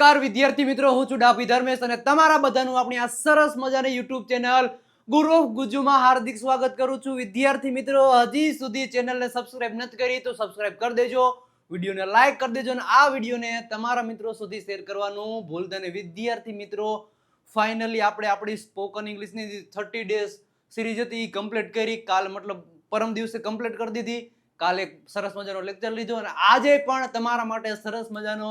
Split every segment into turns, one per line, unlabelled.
નમસ્કાર, વિદ્યાર્થી મિત્રો, હું છું ડાભી ધર્મેશ અને તમારા બધાનું આપણી આ સરસ મજાની યુટ્યુબ ચેનલ ગુરુ ઓફ ગુજુમાં હાર્દિક સ્વાગત કરું છું. વિદ્યાર્થી મિત્રો, હજી સુધી ચેનલને સબસ્ક્રાઇબ નથી કરી તો સબસ્ક્રાઇબ કરી દેજો, વિડીયોને લાઈક કરી દેજો અને આ વિડીયોને તમારા મિત્રો સુધી શેર કરવાનું ભૂલતા નહીં. વિદ્યાર્થી મિત્રો ફાઇનલી આપણે આપણી સ્પોકન ઇંગ્લિશની થર્ટી ડેઝ સિરીઝ હતી કમ્પ્લીટ કરી. કાલ મતલબ પરમ દિવસે કમ્પ્લીટ કરી દીધી. કાલે સરસ મજાનો લેક્ચર લીધો અને આજે પણ તમારા માટે સરસ મજાનો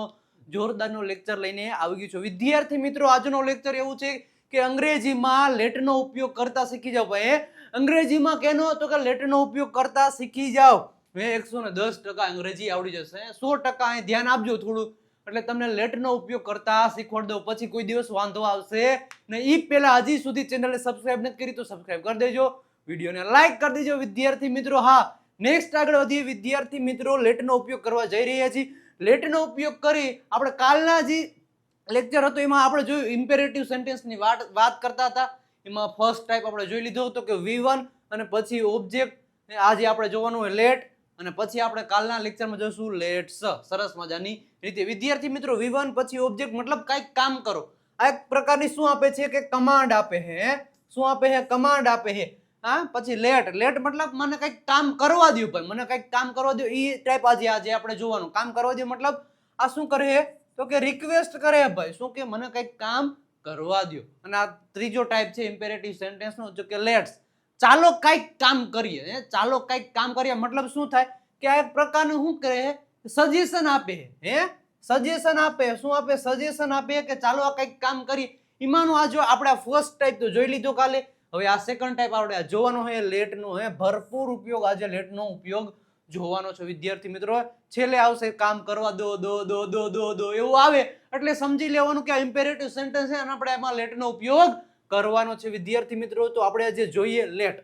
જોરદારનો લેક્ચર લઈને આવી ગયું છું. વિદ્યાર્થી મિત્રો, આજનો લેક્ચર એવું છે કે અંગ્રેજીમાં લેટનો ઉપયોગ કરતા શીખી જાઓ ભાઈ અંગ્રેજીમાં કેનો તો કે લેટનો ઉપયોગ કરતા શીખી જાઓ. મેં એકસો ને દસ ટકા અંગ્રેજી આવડી જશે. સો ટકા અહીં ધ્યાન આપજો થોડું. એટલે તમને લેટનો ઉપયોગ કરતા શીખવાડ દઉં. પછી કોઈ દિવસ વાંધો આવશે ને એ પહેલા હજી સુધી ચેનલને સબસ્ક્રાઈબ નથી કરી તો સબસ્ક્રાઇબ કરી દેજો. વિડીયોને લાઈક કરી દેજો વિદ્યાર્થી મિત્રો. હા નેક્સ્ટ આગળ વધીએ. વિદ્યાર્થી મિત્રો લેટનો ઉપયોગ કરવા જઈ રહ્યા છીએ. લેટનો ઉપયોગ કરી આપણે કાલના જે લેક્ચર હતો, એમાં આપણે જોયું ઇમ્પેરેટિવ સેન્ટેન્સની વાત વાત કરતા હતા. એમાં ફર્સ્ટ ટાઈપ આપણે જોઈ લીધો હતો કે વી વન અને પછી ઓબ્જેક્ટ આજે આપણે જોવાનું હોય લેટ અને પછી આપણે કાલના લેક્ચરમાં જોશું લેટ્સ સરસ મજાની રીતે. વિદ્યાર્થી મિત્રો વી વન પછી ઓબ્જેક્ટ મતલબ કાંઈક કામ કરો. આ એક પ્રકારની શું આપે છે કે કમાન્ડ આપે છે શું આપે છે? કમાન્ડ આપે છે. હા, પછી લેટ લેટ મતલબ મને કંઈક કામ કરવા દઉં ભાઈ. મને કંઈક કામ કરવા દઉં એ ટાઈપ આજે આજે આપણે જોવાનું. કામ કરવા દઉં મતલબ આ શું કરે તો કે રિક્વેસ્ટ કરે ભાઈ. શું કે મને કંઈક કામ કરવા દો અને આ ત્રીજો ટાઈપ છે ઇમ્પેરેટિવ સેન્ટેન્સનો જો કે લેટ્સ ચાલો કંઈક કામ કરીએ હે. ચાલો કંઈક કામ કરીએ. મતલબ શું થાય? કે આ એક પ્રકારનું શું કરે સજેશન આપે હે. સજેશન આપે શું આપે? સજેશન આપે કે ચાલો આ કંઈક કામ કરીએ. એમાંનું આ જો આપણે ફર્સ્ટ ટાઈપ તો જોઈ લીધો કાલે. હવે આ સેકન્ડ ટાઈપ આપણે જોવાનો હે લેટનો હે ભરપૂર ઉપયોગ આજે લેટનો ઉપયોગ જોવાનો છે. વિદ્યાર્થી મિત્રો, છેલ્લે આવશે, કામ કરવા દો દો દો દો દો દો, એવું આવે. એટલે સમજી લેવાનું કે આ ઇમ્પેરેટિવ સેન્ટેન્સ છે, અને આપણે એમાં લેટનો ઉપયોગ કરવાનો છે. વિદ્યાર્થી મિત્રો, તો આપણે આજે જોઈએ લેટ.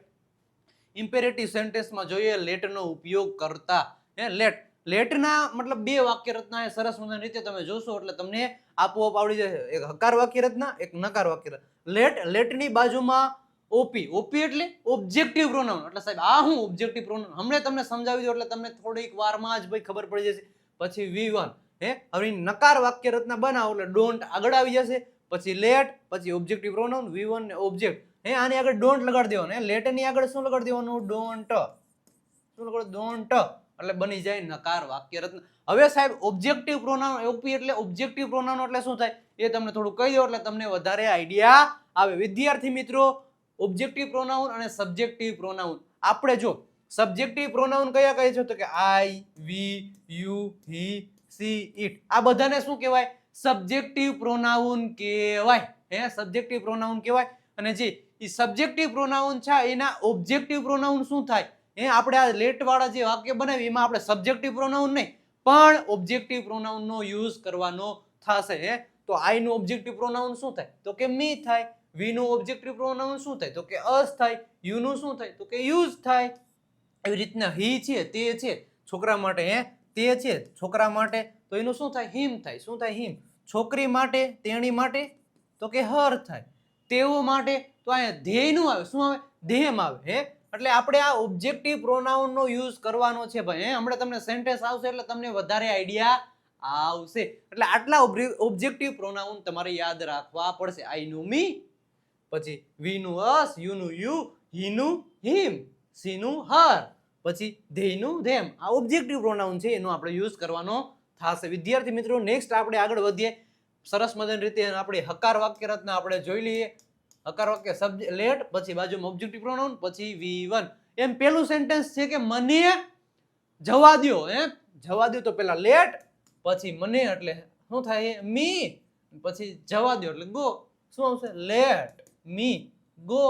ઇમ્પેરેટિવ સેન્ટેન્સમાં જોઈએ લેટનો ઉપયોગ કરતા. હે, લેટ. લેટના મતલબ બે વાક્ય રચના એ સરસ મજાની રીતે તમે જોશો, એટલે તમને આપોઆપ આવડી જશે. એક હકાર વાક્ય રચના એક નકાર વાક્ય લેટ, લેટની બાજુમાં ઓપી ઓપી એટલે ઓબ્જેક્ટિવ પ્રોનાઉન એટલે સાહેબ, આ હું ઓબ્જેક્ટિવ પ્રોનાઉન હમણે તમને સમજાવી દો એટલે તમને થોડીક વારમાં જ ભાઈ ખબર પડી જશે. પછી વી વન હે? હવે નકાર વાક્ય રચના બનાવો એટલે ડોન્ટ આગળ આવી જશે. પછી લેટ પછી ઓબ્જેક્ટિવ પ્રોનાઉન વી વન ને ઓબ્જેક્ટ હે, આની આગળ ડોન્ટ લગાડી દેવાનું. હે લેટની આગળ શું લગાડી દેવાનું? ડોન્ટ શું લગાડો? ડોન્ટ એટલે બની જાય નકાર વાક્ય રચના. હવે સાહેબ ઓબ્જેક્ટિવ પ્રોનાઉન ઓપી એટલે ઓબ્જેક્ટિવ પ્રોનાઉન એટલે શું થાય? એ તમને થોડું કહી દો એટલે તમને વધારે આઈડિયા આવે. વિદ્યાર્થી મિત્રો ઓબ્જેક્ટિવ પ્રોનાઉન અને સબ્જેક્ટિવ પ્રોનાઉન આપણે જો સબ્જેક્ટિવ પ્રોનાઉન કયા કહે છે? તો કે I we you he she it આ બધાને શું કહેવાય? સબ્જેક્ટિવ પ્રોનાઉન કહેવાય. હે? સબ્જેક્ટિવ પ્રોનાઉન કહેવાય. અને જે એ સબ્જેક્ટિવ પ્રોનાઉન છે, એના ઓબ્જેક્ટિવ પ્રોનાઉન શું થાય? એ આપણે આ લેટવાળા જે વાક્ય બનાવી એમાં આપણે સબ્જેક્ટિવ પ્રોનાઉન નહીં, પણ ઓબ્જેક્ટિવ પ્રોનાઉનનો યુઝ કરવાનો થશે. હે? તો આઈનું ઓબ્જેક્ટિવ પ્રોનાઉન શું થાય? તો કે મી થાય. વી નું ઓબ્જેક્ટિવ પ્રોનાઉન શું થાય? તો કે અસ થાય. યુ નું શું થાય? તો કે યુઝ થાય. એવી રીતના હી છે, તે છે, છોકરા માટે હે, તે છે, છોકરા માટે, તો એનું શું થાય? હિમ થાય. શું થાય? હિમ. છોકરી માટે, તેણી માટે, તો કે હર થાય. તેઓ માટે, તો અહીંયા ધ્યેયનું આવે. શું આવે? ધ્યેયમ આવે, હે? એટલે આપણે આ ઓબ્જેક્ટિવ પ્રોનાઉનનો યુઝ કરવાનો છે ભાઈ, હે? હમણાં તમને સેન્ટેન્સ આવશે એટલે તમને વધારે આઈડિયા આવશે. એટલે આટલા ઓબ્જેક્ટિવ પ્રોનાઉન તમારે યાદ રાખવા પડશે. આઈ નું મી પછી વી નું અસ યુ નું યુ હી નું હિમ સી નું હર, પછી ધેયનું ધેમ. આ ઓબ્જેક્ટિવ પ્રોનાઉન છે, એનો આપણે યુઝ કરવાનો થશે. વિદ્યાર્થી મિત્રો નેક્સ્ટ આપણે આગળ વધીએ. સરસ મજાની રીતે આપણે હકાર વાક્ય રચના આપણે જોઈ લઈએ. હકાર વાક્ય સબ્જેક્ટ લેટ પછી બાજુમાં ઓબ્જેક્ટિવ પ્રોનાઉન પછી વી વન એમ પેલું સેન્ટેન્સ છે કે મને જવા દ્યો હે જવા દ્યો તો પેલા લેટ પછી મને એટલે શું થાય? મી. પછી જવા દ્યો એટલે ગો શું આવશે? Let me, go.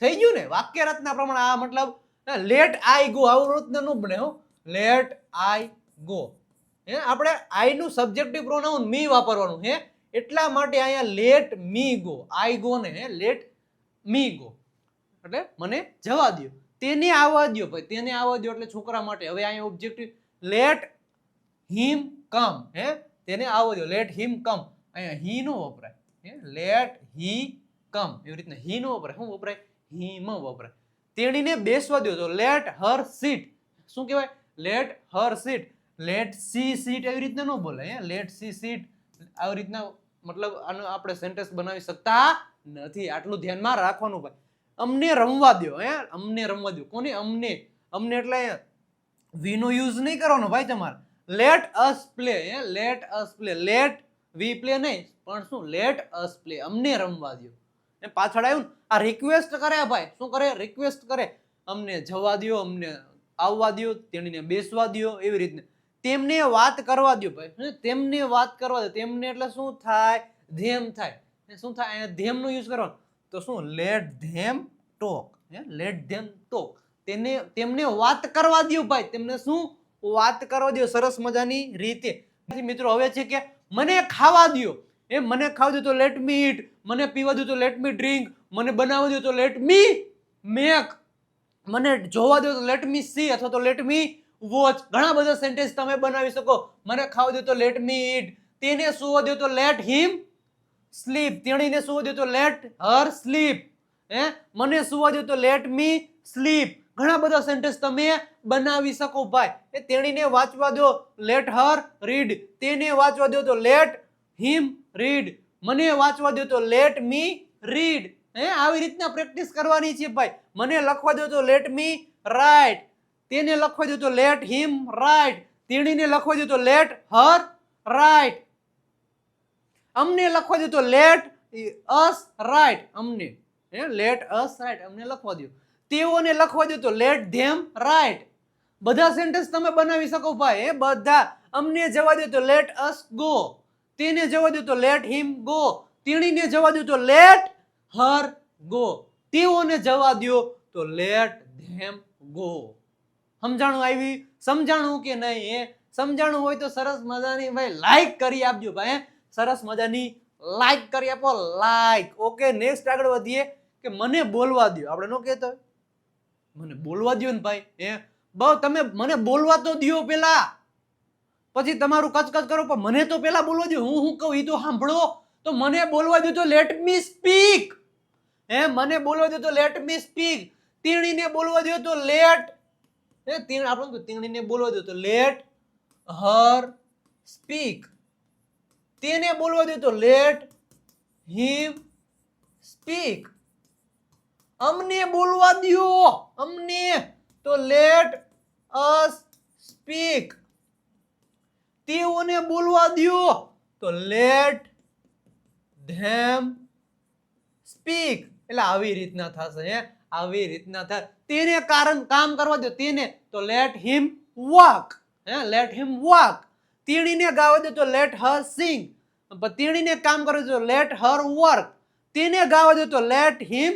થઈ ગયું ને? વાક્ય રચના પ્રમાણે આ મતલબ લેટ આઈ ગો આવું રચના નું બને લેટ આઈ ગો હે, આપણે આઈ નું સબ્જેક્ટિવ પ્રોનાઉન મી વાપરવાનું હે. એટલા માટે અહીંયા let me go I go ને હે લેટ મી ગો એટલે મને જવા દ્યો. તેને આવવા દ્યો ભાઈ. તેને આવવા દ્યો એટલે છોકરા માટે. હવે અહીંયા ઓબ્જેક્ટિવ લેટ હિમ કમ હે, તેને આવવા દ્યો. લેટ હિમ કમ અહીંયા હી નો વપરાય. હે લેટ હી કમ, એવી રીતના હી નો વપરાય. શું વપરાય? હિમ વપરાય. તેણીને બેસવા દ્યો તો લેટ હર સીટ શું કહેવાય? Let her sit let she sit એવી રીતના ન બોલાય લેટ સી સીટ આવી રીતના મતલબ આનો આપણે સેન્ટેન્સ બનાવી શકતા નથી. આટલું ધ્યાનમાં રાખવાનું ભાઈ. અમને રમવા દ્યો, હે? અમને રમવા દ્યો. કોને? અમને. અમને એટલે વી નો યુઝ નહીં કરવાનો ભાઈ તમારે. લેટ અસ પ્લે હે? Let us play let we play નહીં. પણ શું? લેટ અસ પ્લે અમને રમવા દ્યો. એ પાછળ આવ્યું આ રિક્વેસ્ટ કરે ભાઈ. શું કરે? રિક્વેસ્ટ કરે. અમને જવા દ્યો, અમને આવવા દ્યો, તેણીને બેસવા દ્યો, એવી રીતને. તેમને વાત કરવા દ્યો ભાઈ. તેમને વાત કરવા દો તેમને એટલે શું થાય? ધેમ થાય. શું થાય? અહીંયા ધેમનો યુઝ કરવાનો તો શું? લેટ ધેમ ટોક હે? લેટ ધેમ ટોક તેને, તેમને વાત કરવા દ્યો ભાઈ. તેમને શું? વાત કરવા દ્યો. સરસ મજાની રીતે. મિત્રો હવે છે કે, મને ખાવા દ્યો. એ મને ખાવા દો તો લેટ મી ઈટ મને પીવા દો તો લેટ મી ડ્રિંક મને બનાવવા દો તો લેટ મી મેક મને જોવા દો તો લેટ મી સી અથવા તો લેટ મી વોચ ઘણા બધા સેન્ટેન્સ તમે બનાવી શકો. મને ખાવા દો તો લેટ મી ઈટ તેને સુવા દો તો લેટ હિમ સ્લીપ તેણીને સુવા દો તો લેટ હર સ્લીપ હે? મને સુવા દો તો લેટ મી સ્લીપ ઘણા બધા સેન્ટેન્સ તમે બનાવી શકો ભાઈ. એ તેણીને વાંચવા દો લેટ હર રીડ તેને વાંચવા દો તો લેટ હિમ રીડ મને વાંચવા દો તો લેટ મી રીડ હે, આવી રીતના પ્રેક્ટિસ કરવાની છે ભાઈ. મને લખવા દો તો લેટ મી રાઇટ તેને લખવા દો તો લેટ હિમ રાઇટ તેણીને લખવા દો તો લેટ હર રાઇટ અમને લખવા દો તો લેટ અસ રાઇટ અમને. હે લેટ અસ રાઇટ અમને લખવા દો તેઓને લખવા દો તો લેટ ધેમ રાઇટ બધા સેન્ટેન્સ તમે બનાવી શકો ભાઈ. એ બધા. અમને જવા દો તો લેટ અસ ગો તેને જવા દો તો લેટ હિમ ગો તેણીને જવા દો તો લેટ હર ગો તેઓને જવા દો તો લેટ ધેમ ગો સમજાણું આવી? સમજાણું કે નહીં એ સમજાણું હોય તો સરસ મજાની, ભાઈ લાઈક કરી આપજો, ભાઈ સરસ મજાની લાઈક કરી આપો લાઈક ઓકે નેક્સ્ટ આગળ વધીએ કે મને બોલવા દો આપણે નો કહેતો? મને બોલવા દો ને ભાઈ એ બહુ તમે મને બોલવા તો દો પેલા. પછી તમારું કચકચ કરો, પણ મને તો પેલા બોલવા દો હું હું કહું? એ તો સાંભળો. તો મને બોલવા દો તો લેટ મી સ્પીક હે, મને બોલવા દો તો લેટ મી સ્પીક તીણીને બોલવા દો તો લેટ હે, તીણ, આપણે તીણીને? બોલવા દો તો લેટ હર સ્પીક તેને બોલવા દો તો લેટ હિમ સ્પીક અમને બોલવા દો અમને તો લેટ અસ સ્પીક તેઓને બોલવા દ્યો. તો લેટ ધેમ સ્પીક એટલે આવી રીતના થશે, હે? આવી રીતના થાય તેને કારણ કામ કરવા દો તેને. તો લેટ હિમ વોક હે? લેટ હિમ વોક તેણીને ગાવા દો તો લેટ હર સિંગ તેણીને કામ કરવા દો લેટ હર વર્ક તેને ગાવા દો તો લેટ હિમ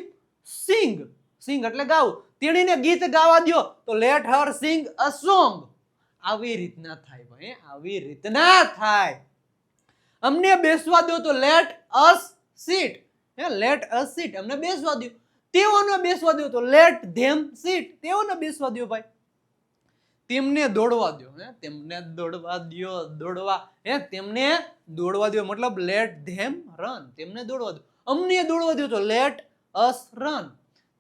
સિંગ સિંગ એટલે ગાવું. તેણીને ગીત ગાવા દો તો let Har Singh a song આવી રીતના થાય ભાઈ, આવી રીતના થાય. અમને બેસવા દો તો લેટ અસ સીટ હે લેટ અસ સીટ અમને બેસવા દો. તેઓને બેસવા દો તો લેટ ધેમ સીટ તેઓને બેસવા દો ભાઈ. તેમને દોડવા દો, હે, તેમને દોડવા દો, દોડવા. હે, તેમને દોડવા દો, મતલબ લેટ ધેમ રન તેમને દોડવા દો. અમને દોડવા દો તો લેટ અસ રન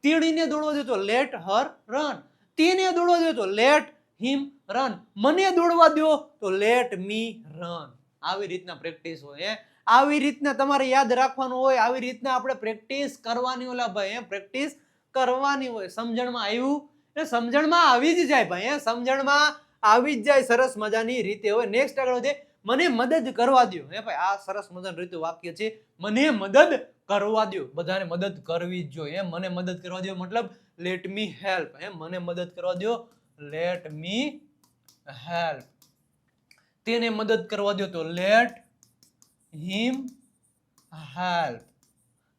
તેણીને દોડવા દો તો લેટ હર રન તેને દોડવા દો તો લેટ હિમ રન મને દોડવા દો તો લેટ મી રન આવી રીતના પ્રેક્ટિસ હોય આવી રીતના તમારે યાદ રાખવાનું હોય, આવી રીતના આપણે પ્રેક્ટિસ કરવાની, ઓલા ભાઈ એ પ્રેક્ટિસ કરવાની હોય. સમજણમાં આવ્યું? એ સમજણમાં આવી જ જાય ભાઈ એ સમજણમાં આવી જ જાય. સરસ મજાની રીતે. હોય નેક્સ્ટ આગળ છે મને મદદ કરવા દો હે ભાઈ? આ સરસ મજાનું રીતે વાક્ય છે. મને મદદ કરવા દો બધાને મદદ કરવી જ જોઈએ મને મદદ કરવા દો મતલબ લેટ મી હેલ્પ હે? મને મદદ કરવા દો લેટ મી હેલ્પ તેને મદદ કરવા દો તો લેટ હિમ હેલ્પ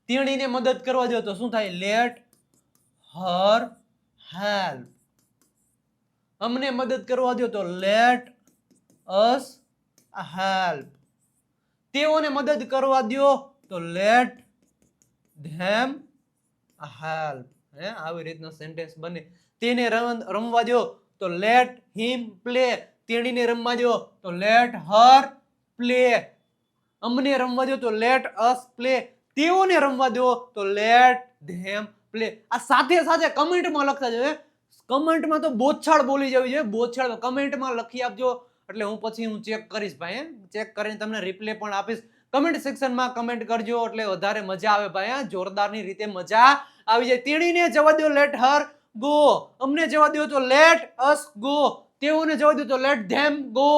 તેણીને મદદ કરવા દો તો શું થાય? લેટ હર હેલ્પ અમને મદદ કરવા દો તો લેટ અસ હેલ્પ તેઓને મદદ કરવા દો તો લેટ ધેમ હેલ્પ હે, આવી રીતના સેન્ટેન્સ બને. તેને રમ- રમવા દો તો લેટ હિમ પ્લે તેણીને રમવા દો તો લેટ હર પ્લે અમને રમવા દો તો લેટ અસ પ્લે તેઓને રમવા દો તો લેટ ધેમ પ્લે આ સાથે સાથે કમેન્ટમાં લખતા જજો કમેન્ટમાં તો બોછાળ બોલી જવી જોઈએ. બોછાળ કમેન્ટમાં લખી આપજો. એટલે હું પછી હું ચેક કરીશ ભાઈ ચેક કરીને તમને રિપ્લે પણ આપીશ. કમેન્ટ સેક્શનમાં કમેન્ટ કરજો, એટલે વધારે મજા આવે ભાઈ જોરદારની રીતે મજા આવી જાય. તેણીને જવા દો લેટ હર ગો અમને જવા દો તો લેટ અસ ગો તેઓને જવા દો તો લેટ ધેમ ગો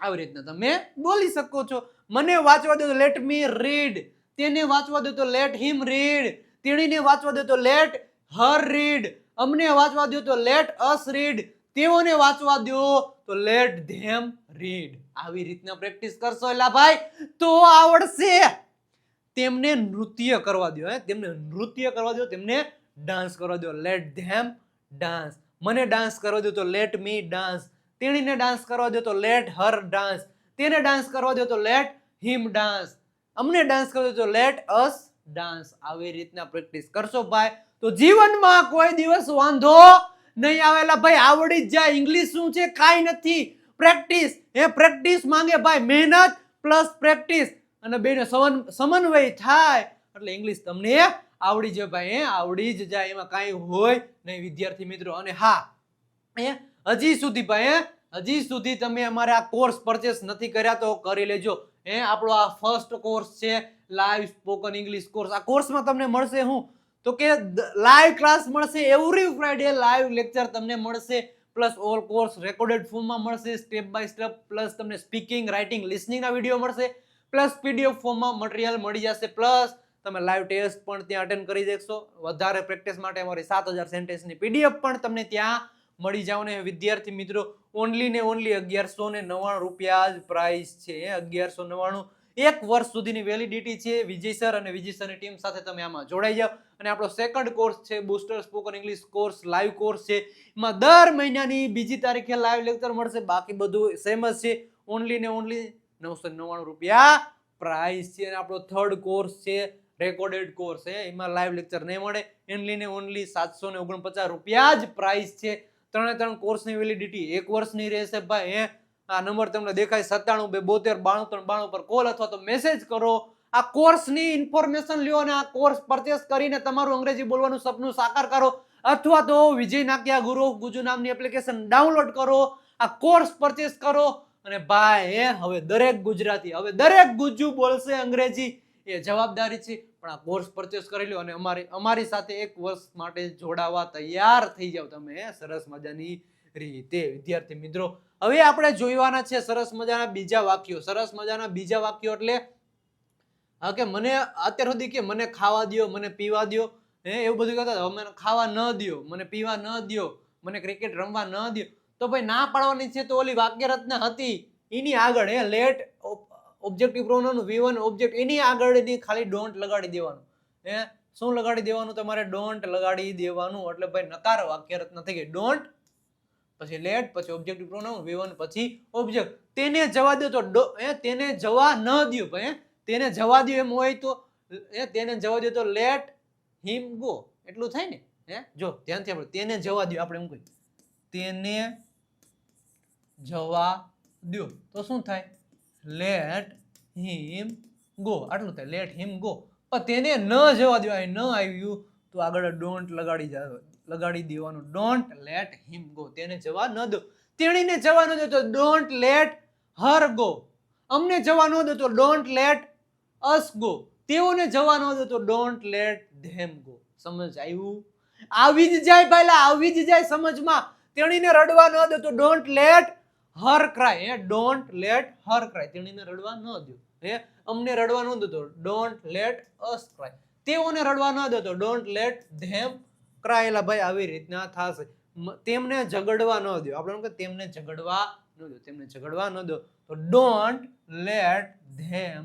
આવી રીતના તમે બોલી શકો છો. મને વાંચવા દો તો લેટ મી રીડ તેને વાંચવા દો તો લેટ હિમ રીડ તેણીને વાંચવા દો તો લેટ હર રીડ અમને વાંચવા દો તો લેટ અસ રીડ તેઓને વાંચવા દો તો લેટ ધેમ રીડ આવી રીતના પ્રેક્ટિસ કરશો એલા ભાઈ, તો આવડશે. તેમને નૃત્ય કરવા દો હે? તેમને નૃત્ય કરવા દો તેમને ડાન્સ કરવા દો લેટ ધેમ ડાન્સ મને ડાન્સ કરવા દો તો લેટ મી ડાન્સ તેણીને ડાન્સ કરવા દો તો લેટ હર ડાન્સ તેને ડાન્સ કરવા દો તો લેટ હિમ ડાન્સ અમને ડાન્સ કરવા દો તો લેટ અસ ડાન્સ આવી રીતના પ્રેક્ટિસ કરશો ભાઈ. તો જીવનમાં કોઈ દિવસ વાંધો નહીં આવેલા. ભાઈ, આવડી જ જાય. ઇંગ્લિશ શું છે? કાંઈ નથી. પ્રેક્ટિસ એ પ્રેક્ટિસ માંગે ભાઈ. મહેનત પ્લસ પ્રેક્ટિસ અને બેનો સમન સમન્વય થાય. એટલે ઇંગ્લિશ તમને આવડી જાય ભાઈ આવડી જ જાય, એમાં કાંઈ હોય નહીં, વિદ્યાર્થી મિત્રો. અને હા એ હજી સુધી ભાઈ હજી સુધી તમે અમારે આ કોર્સ પરચેસ નથી કર્યા, તો કરી લેજો. એ આપણો આ ફર્સ્ટ કોર્સ છે લાઈવ સ્પોકન ઇંગ્લિશ કોર્સ આ કોર્સમાં તમને મળશે હું? તો કે લાઈવ ક્લાસ મળશે એવરી ફ્રાઈડે લાઈવ લેક્ચર તમને મળશે. પ્લસ ઓલ કોર્સ રેકોર્ડેડ ફોર્મમાં મળશે સ્ટેપ બાય સ્ટેપ પ્લસ તમને સ્પીકિંગ રાઇટિંગ લિસનિંગના વીડિયો મળશે. પ્લસ પીડીએફ ફોર્મમાં મટીરિયલ મળી જશે. પ્લસ તમે લાઈવ ટેસ્ટ પણ ત્યાં અટેન્ડ કરી દેશો વધારે પ્રેક્ટિસ માટે અમારી સાત હજાર સેન્ટેન્સની પીડીએફ પણ તમને ત્યાં મળી જાવ ને વિદ્યાર્થી મિત્રો ઓનલી ને ઓનલી અગિયારસો ને નવ્વાણું રૂપિયા જ પ્રાઇસ છે. અગિયારસો નવ્વાણું એક વર્ષ સુધીની વેલિડિટી છે. વિજય સર અને વિજય સરની ટીમ સાથે તમે આમાં જોડાઈ જાઓ. અને આપણો સેકન્ડ કોર્સ છે booster spoken English course live course છે. એમાં દર મહિનાની બીજી તારીખે લાઈવ લેક્ચર મળશે. બાકી બધું સેમ જ છે. ઓનલી ને ઓનલી નવસો નવ્વાણું રૂપિયા પ્રાઇસ છે અને આપણો થર્ડ કોર્સ છે રેકોર્ડેડ કોર્સ છે. એમાં લાઈવ લેક્ચર નહીં મળે. એનલી ને ઓનલી સાતસો ને ઓગણપચાસ રૂપિયા જ પ્રાઇસ છે. ત્રણે ત્રણ કોર્સની વેલિડિટી એક વર્ષની રહેશે ભાઈ, હે? આ નંબર તમને દેખાય સત્તાણું, બે, બોતેર, બાણું, ત્રણ, બાણું પર કોલ અથવા તો મેસેજ કરો. આ કોર્સની ઇન્ફોર્મેશન લ્યો અને આ કોર્સ પરચેસ કરીને તમારું અંગ્રેજી બોલવાનું સપનું સાકાર કરો. અથવા તો વિજય નાક્યા ગુરુ ગુજુ નામની એપ્લિકેશન ડાઉનલોડ કરો. આ કોર્સ પરચેસ કરો. અને ભાઈ હે હવે દરેક ગુજરાતી, હવે દરેક ગુજ્જુ બોલશે અંગ્રેજી. એ જવાબદારી છે, પણ આ કોર્સ પરચેસ કરી લો અને અમારી અમારી સાથે એક વર્ષ માટે જોડાવા તૈયાર થઈ જાવ તમે સરસ મજાની રીતે. વિદ્યાર્થી મિત્રો, હવે આપણે જોઈવાના છે સરસ મજાના બીજા વાક્યો, સરસ મજાના બીજા વાક્યો એટલે, હા કે મને અત્યાર સુધી કે મને ખાવા દ્યો, મને પીવા દ્યો, હે? એવું બધું કહેતા હતા. મને ખાવા ન દ્યો, મને પીવા ન દ્યો, મને ક્રિકેટ રમવા ન દ્યો. તો ભાઈ ના પાડવાની છે તો ઓલી વાક્ય રચના હતી. એની આગળ એ let objective pronoun V one object એની આગળની ખાલી ડોન્ટ લગાડી દેવાનું. હે, શું લગાડી દેવાનું? તમારે ડોન્ટ લગાડી દેવાનું. એટલે ભાઈ નકાર વાક્ય રચના થઈ ગઈ. ડોન્ટ પછી લેટ પછી ઓબ્જેક્ટિવ પ્રોનાઉન વી વન પછી ઓબ્જેક્ટ તેને જવા દો તો ડો- એ તેને જવા ન દો ભાઈ તેને જવા દો એમ હોય તો એ તેને જવા દો તો લેટ હિમ ગો એટલું થાય ને? હે, જો, ધ્યાનથી આપણે તેને જવા દો આપણે એમ કહી તેને જવા દો તો શું થાય? લેટ હિમ ગો આટલું થાય. લેટ હિમ ગો પણ તેને ન જવા દો ન આવ્યું, તો આગળ ડોન્ટ લગાડી લગાડી દેવાનું. ડોન્ટ લેટ હિમ ગો તેને જવા ન દો. તેણીને જવા ન દો તો ડોન્ટ લેટ હર ગો અમને જવા ન દો તો ડોન્ટ લેટ અસ ગો તેઓને જવા ન દો તો ડોન્ટ લેટ ધેમ ગો સમજ આવ્યું? આવી જ જાય પહેલા, આવી જ જાય સમજમાં. તેણીને રડવા ન દો તો ડોન્ટ લેટ હર ક્રાય, હે ડોન્ટ લેટ હર ક્રાય. તેણીને રડવા ન દો હે, અમને રડવા ન દો ડોન્ટ લેટ અસ ક્રાય તેઓને રડવા ન દો તો ડોન્ટ લેટ ધેમ ક્રાય એલા ભાઈ, આવી રીતના થશે. તેમને ઝઘડવા ન દો આપણે કે તેમને ઝઘડવા ન દો તેમને ઝઘડવા ન દો તો ડોન્ટ લેટ ધેમ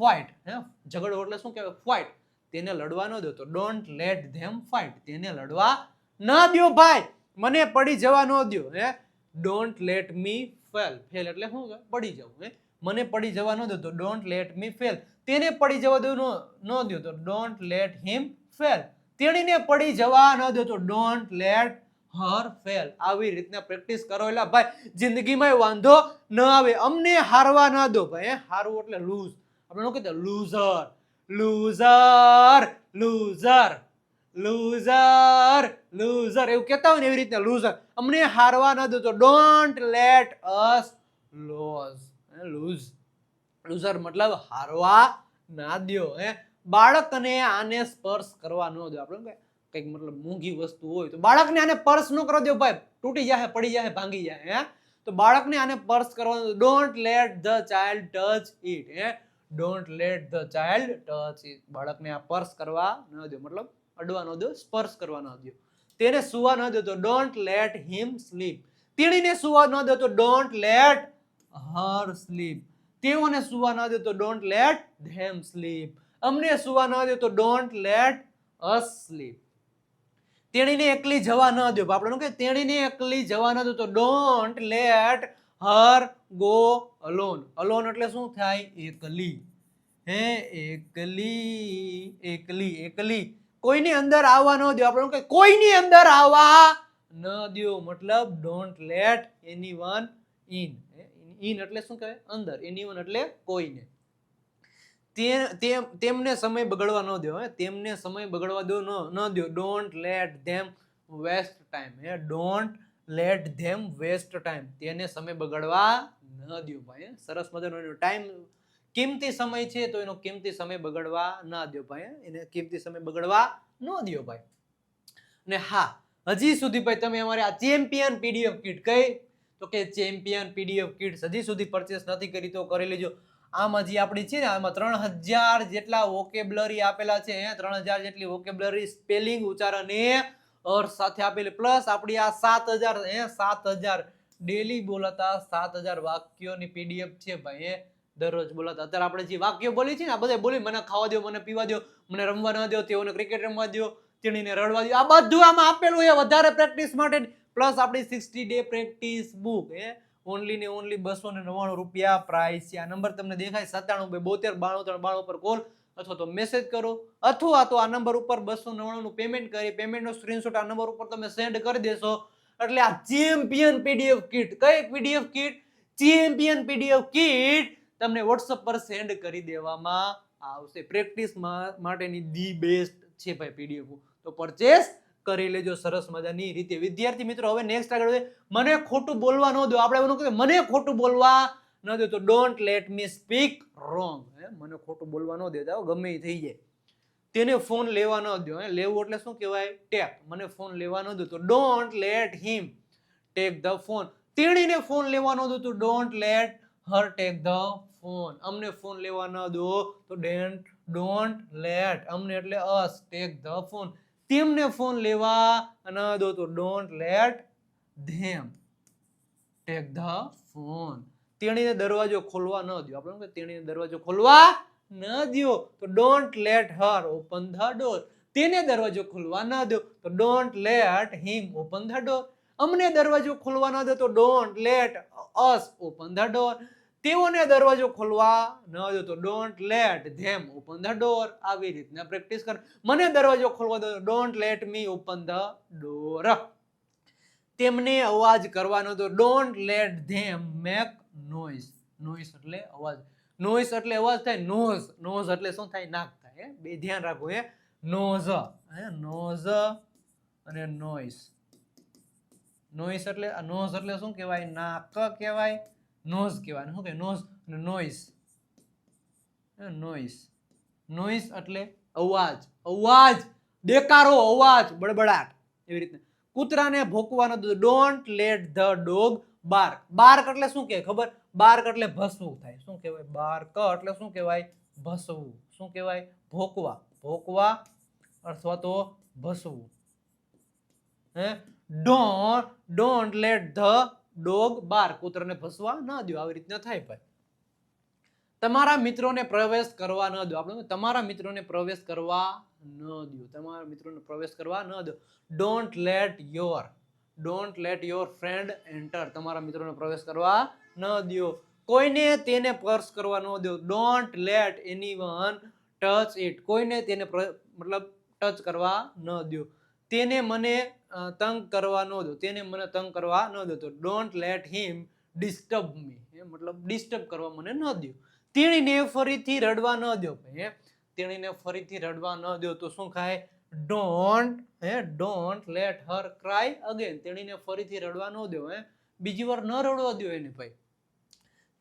ફાઇટ હે, ઝઘડો એટલે શું કહેવાય? ફાઇટ તેને લડવા ન દો તો ડોન્ટ લેટ ધેમ ફાઇટ તેને લડવા ન દો ભાઈ. મને પડી જવા ન દો હે don't let me fail fail એટલે શું પડી જવું, હે? મને પડી જવા ન દેતો ડોન્ટ લેટ મી ફેલ તેને પડી જવા દો ન દેતો ડોન્ટ લેટ હિમ ફેલ તેણીને પડી જવા ન દેતો ડોન્ટ લેટ હર ફેલ આવી રીતના પ્રેક્ટિસ કરો એટલે ભાઈ, જિંદગીમાં વાંધો ન આવે. અમને હારવા ન દો ભાઈ? હારવું એટલે લૂઝ આપણે શું કહેતા? Loser loser loser loser loser એવું કહેતા હોય ને એવી રીતે લૂઝર અમને હારવા ન દો તો don't let us lose lose loser મતલબ હારવા ના દ્યો હે. બાળકને આને સ્પર્શ કરવા ન દો. આપણે કંઈક મતલબ મોંઘી વસ્તુ હોય તો બાળકને આને સ્પર્શ ન કરવા દો ભાઈ. તૂટી જાય પડી જાય ભાંગી જાય હે. તો બાળકને આને પર્સ કરવાનું don't let the child touch it હે. Don't let the child touch it બાળકને આ પર્સ કરવા ન દો. મતલબ અડવા ન દો, સ્પર્શ કરવા ન દો. તેને સુવા ન દો તો ડોન્ટ લેટ હિમ સ્લીપ તેણીને સુવા ન દો તો ડોન્ટ લેટ હર સ્લીપ તેઓને સુવા ન દો તો ડોન્ટ લેટ ધેમ સ્લીપ અમને સુવા ન દો તો ડોન્ટ લેટ અસ સ્લીપ તેણીને એકલી જવા ન દો. આપણે કે તેણીને એકલી જવા ન દો તો don't let her go alone alone એટલે શું થાય? એકલી. હે, એકલી એકલી એકલી. કોઈની અંદર આવવા ન દો. આપણે કે કોઈની અંદર આવવા ન દો. મતલબ don't let anyone in in એટલે શું કહેવાય? અંદર. એની વન એટલે કોઈને. તેમને સમય બગડવા ન દો, હે? તેમને સમય બગડવા દો ન દો. Don't let them waste time હે? Don't let them waste time તેને સમય બગડવા ન દો, ભાઈ. સરસ મજાનો ટાઈમ કિંમતી સમય છે તો એનો કિંમતી સમય બગડવા ના દો ભાઈ એને કિંમતી સમય બગડવા ન દો ભાઈ. ને હા, હજી સુધી ભાઈ તમે અમારે આ ચેમ્પિયન પીડીએફ કીટ કઈ? તો કે ચેમ્પિયન પીડીએફ કીટ હજી સુધી પરચેસ નથી કરી તો કરી લેજો. આમાં જે આપણી છે ને, આમાં ત્રણ હજાર જેટલા વોકેબ્લરી આપેલા છે ત્રણ હજાર જેટલી વોકેબ્લરી સ્પેલિંગ ઉચ્ચારણ એ અર્થ સાથે આપેલી. પ્લસ આપણી આ સાત હજાર, હે? સાત હજાર ડેલી બોલાતા સાત હજાર વાક્યોની પીડીએફ છે ભાઈ દરરોજ બોલાતા અત્યારે આપણે જે વાક્યો બોલી છે ને, આ બધા બોલી, મને ખાવા દો મને પીવા દો મને રમવા ન દો તેઓને ક્રિકેટ રમવા દો તેણીને રડવા દો આ બધું આમાં આપેલું છે, વધારે પ્રેક્ટિસ માટે પ્લસ આપણી સિક્સટી ડે પ્રેક્ટિસ બુક એ ઓનલી ને ઓનલી બસો ને નવ્વાણું રૂપિયા પ્રાઇસ છે. આ નંબર તમને દેખાય, સત્તાણું બે બોતેર, બાણું ત્રણ, બાણું પર કોલ અથવા તો મેસેજ કરો, અથવા તો આ નંબર ઉપર બસો નવ્વાણું પેમેન્ટ કરી પેમેન્ટનો સ્ક્રીનશોટ આ નંબર ઉપર તમે સેન્ડ કરી દેશો. એટલે આ ચેમ્પિયન પીડીએફ કીટ કઈ PDF kit champion PDF kit તમને વોટ્સઅપ પર સેન્ડ કરી દેવામાં આવશે. પ્રેક્ટિસ માટેની ધી બેસ્ટ છે ભાઈ પીડીએફ તો પરચેસ કરી લેજો, સરસ મજાની રીતે. વિદ્યાર્થી મિત્રો, હવે નેક્સ્ટ આગળ. મને ખોટું બોલવા ન દો. આપણે એવું કહે મને ખોટું બોલવા ન દો. તો don't let me speak wrong મને ખોટું બોલવા ન દેતા ગમે એ થઈ જાય. તેને ફોન લેવા ન દો. હે? લેવું એટલે શું કહેવાય? ટેપ મને ફોન લેવા ન દો. તો don't let him take the phone તેણીને ફોન લેવા ન દો. તો don't let her take the phone. અમને ફોન લેવા ન દો, તો ડેન્ટ, ડોન્ટ લેટ. અમને એટલે અસ ટેક ધ ફોન. તેમને ફોન લેવા ન દો, તો don't let them. Take the phone. તેણીને દરવાજો ખોલવા ન દો આપણે તેણીને દરવાજો ખોલવા ન દો તો don't let her, open the door. તેને દરવાજો ખોલવા ન દો, તો don't let him open the door. અમને દરવાજો ખોલવા ન દો, તો don't let us open the door તેઓને દરવાજો ખોલવા ન દો don't let them open the door આવી રીતના પ્રેક્ટિસ કર. મને દરવાજો ખોલવા દો don't let me open the door તેમને અવાજ કરવાનો તો don't let them make noise noise એટલે અવાજ. નોઇઝ એટલે અવાજ થાય નોઝ નોઝ એટલે શું થાય? નાક થાય બે ધ્યાન રાખો એ નોઝ નોઝ અને નોઇઝ નોઇઝ એટલે નોઝ એટલે શું કહેવાય? નાક કહેવાય નોઝ કહેવાય. શું કહેવાય? નોઝ અને નોઈસ નોઈસ નોઈસ એટલે અવાજ. અવાજ! દેકારો અવાજ! બડબડાટ એવી રીતના કૂતરાને ભોંકવાનો don't let the dog bark bark એટલે શું કહેવાય ખબર? બાર્ક એટલે ભસવું થાય. શું કહેવાય? બાર્ક એટલે શું કહેવાય? ભસવું. શું કહેવાય? ભોંકવા. ભોંકવા અથવા તો ભસવું. હે? Don't don't let the dog bark. કૂતરને ભસવા ન દો આવી રીતના થાય ભાઈ. તમારા મિત્રોને પ્રવેશ કરવા ન દો આપણે તમારા મિત્રોને પ્રવેશ કરવા ન દો તમારા મિત્રોને પ્રવેશ કરવા ન દો don't let your don't let your friend enter તમારા મિત્રોને પ્રવેશ કરવા ન દો કોઈને તેને પર્સ કરવા ન દો don't let anyone touch it કોઈને તેને મતલબ ટચ કરવા ન દો તેને મને તંગ કરવા ન દો. તેને મને તંગ કરવા ન દો. Don't let him disturb me મતલબ ડિસ્ટર્બ કરવા મને ન દો તેણીને ફરીથી રડવા ન દો હે? તેણીને ફરીથી રડવા ન દો તો શું થાય? ડોન્ટ હે? Don't let her cry again તેણીને ફરીથી રડવા ન દો હે? બીજી વાર ન રડવા દો એને ભાઈ.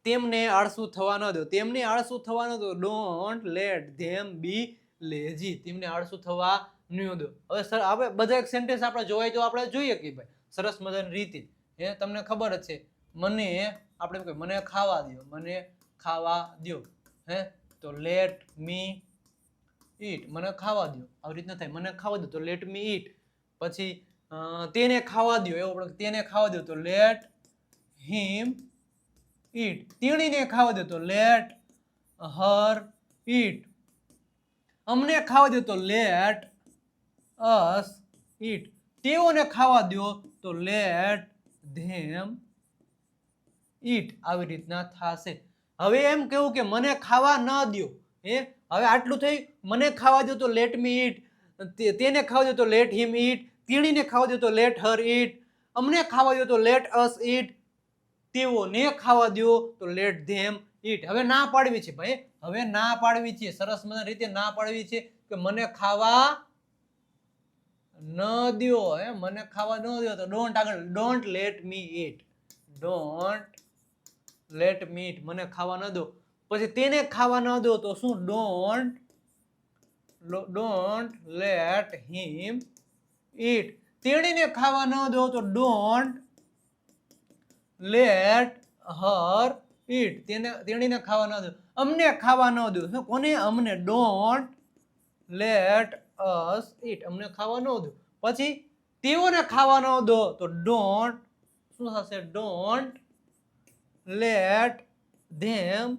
તેમને આળસુ થવા ન દો તેમને આળસુ થવા ન દો don't let them be lazy તેમને આળસુ થવા ન દો હવે સર આપણે બધા એક સેન્ટેન્સ આપણે જોવાય તો આપણે જોઈએ કે ભાઈ સરસ મજાની રીતે એ તમને ખબર જ છે મને આપણે કહીએ, મને ખાવા દ્યો મને ખાવા દ્યો. હે તો લેટ મી ઈટ મને ખાવા દ્યો. આવી રીતના થાય મને ખાવા દો તો લેટ મી ઈટ પછી તેને ખાવા દ્યો. એવો આપણે તેને ખાવા દો તો લેટ હિમ ઈટ તેણીને ખાવા દો તો લેટ હર ઈટ અમને ખાવા દો તો લેટ અસ ઈટ તેઓને ખાવા દો તો લેટ ધેમ ઈટ આવી રીતના થશે. હવે એમ કેવું કે મને ખાવા ન દ્યો. હે? હવે આટલું થઈ, મને ખાવા દો તો લેટ મી ઈટ તેને ખાવા દો તો લેટ હિમ ઈટ તેણીને ખાવા દો તો લેટ હર ઈટ અમને ખાવા દો તો લેટ અસ ઈટ તેઓને ખાવા દો તો લેટ ધેમ ઈટ હવે ના પાડવી છે ભાઈ. હવે ના પાડવી છે. સરસ મજાની રીતે ના પાડવી છે કે મને ખાવા ન દ્યો, હે? મને ખાવા ન દ્યો તો ડોન્ટ આગળ don't let me eat don't let me eat મને ખાવા ન દો. પછી તેને ખાવા ન દો તો શું? Don't don't let him eat તેણીને ખાવા ન દો તો ડોન્ટ લેટ હર ઈટ તેને, તેણીને ખાવા ન દો. અમને ખાવા ન દો. કોને? અમને. ડોન્ટ લેટ અસ ઈટ અમને ખાવા ન દો. પછી તેઓને ખાવા ન દો. તો ડોન્ટ શું થશે? ડોન્ટ લેટ ધેમ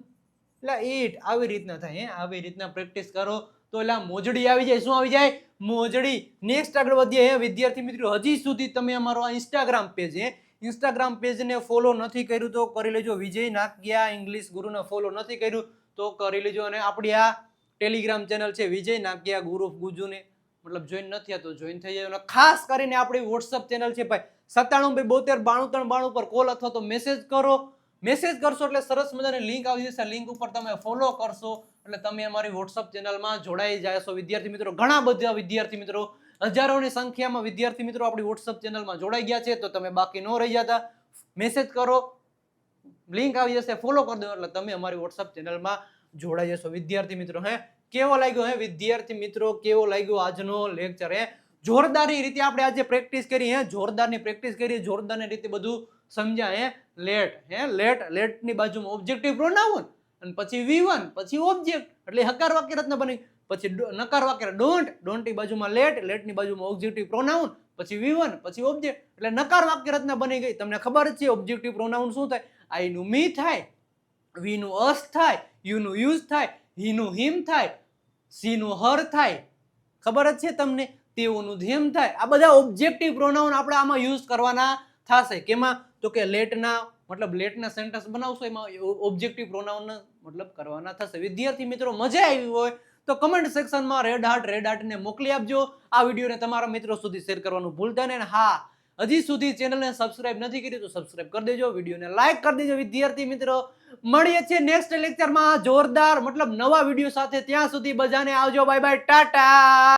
એટલે ઈટ આવી રીતના થાય, હે? આવી રીતના પ્રેક્ટિસ કરો. તો એટલે મોજડી આવી જાય. શું આવી જાય? મોજડી. નેક્સ્ટ આગળ વધીએ, હે? વિદ્યાર્થી મિત્રો, હજી સુધી તમે અમારો આ ઇન્સ્ટાગ્રામ પેજ હે? ઇન્સ્ટાગ્રામ પેજને ફોલો નથી કર્યું તો કરી લેજો. વિજય નાકિયા ઇંગ્લિશ ગુરુને ફોલો નથી કર્યું તો કરી લેજો. અને આપણી આ ટેલિગ્રામ ચેનલ છે, વિજય નાકિયા ગુરુ ગુજુને. મતલબ જોઈન નથી તો જોઈન થઈ જાય. ખાસ કરીને આપણી વોટ્સઅપ ચેનલ છે ભાઈ, સત્તાણું બે બોતેર બાણું ત્રણ બાણું પર કોલ અથવા તો મેસેજ કરો. મેસેજ કરશો એટલે સરસ મજાની લિંક આવી જશે. લિંક ઉપર તમે ફોલો કરશો એટલે તમે અમારી વોટ્સઅપ ચેનલમાં જોડાઈ જશો વિદ્યાર્થી મિત્રો, ઘણા બધા વિદ્યાર્થી મિત્રો, હજારોની સંખ્યામાં વિદ્યાર્થી મિત્રો આપણી વોટ્સઅપ ચેનલમાં જોડાઈ ગયા છે. તો તમે બાકી ન રહી જતા. મેસેજ કરો. લિંક આવી જશે. ફોલો કરી દો એટલે તમે અમારી વોટ્સઅપ ચેનલમાં જોડાઈ જશો. વિદ્યાર્થી મિત્રો, હે? કેવો લાગ્યો હે વિદ્યાર્થી મિત્રો? કેવો લાગ્યો આજનો લેક્ચર હે? જોરદારની રીતે આપણે આજે પ્રેક્ટિસ કરી હે, જોરદારની પ્રેક્ટિસ કરી, જોરદારની રીતે બધું સમજ્યા હે. લેટ હે લેટ લેટની બાજુમાં ઓબ્જેક્ટિવ પ્રોનાઉન અને પછી વી વન પછી ઓબ્જેક્ટ એટલે હકાર વાક્ય રત્ન બની. પછી નકાર વાક્ય ડોન્ટ ડોન્ટની બાજુમાં લેટ લેટની બાજુમાં ઓબ્જેક્ટિવ પ્રોનાઉન પછી વી વન પછી ઓબ્જેક્ટ એટલે નકાર વાક્ય રચના બની ગઈ. તમને ખબર છે ઓબ્જેક્ટિવ પ્રોનાઉન શું થાય? આઈનું મી થાય વીનું અસ થાય યુનું યુઝ થાય હીનું હિમ થાય સીનું હર થાય. ખબર જ છે તમને? તેઓનું ધેમ થાય. આ બધા ઓબ્જેક્ટિવ પ્રોનાઉન આપણે આમાં યુઝ કરવાના થશે. કેમાં? તો કે લેટના, મતલબ લેટના સેન્ટેન્સ બનાવશો, એમાં ઓબ્જેક્ટિવ પ્રોનાઉન મતલબ કરવાના થશે. વિદ્યાર્થી મિત્રો, મજા આવી હોય તો કમેન્ટ સેક્શનમાં રેડ હાર્ટ રેડ હાર્ટને મોકલી આપજો. આ વિડીયોને તમારા મિત્રો સુધી શેર કરવાનું ભૂલતા નહીં. હા, હજી સુધી ચેનલને સબસ્ક્રાઇબ નથી કરી તો સબસ્ક્રાઇબ કરી દેજો. વિડીયોને લાઈક કરી દેજો. વિદ્યાર્થી મિત્રો મળીએ છીએ નેક્સ્ટ લેક્ચરમાં જોરદાર, મતલબ નવા વીડિયો સાથે ત્યાં સુધી બધાને આવજો. Bye bye tata!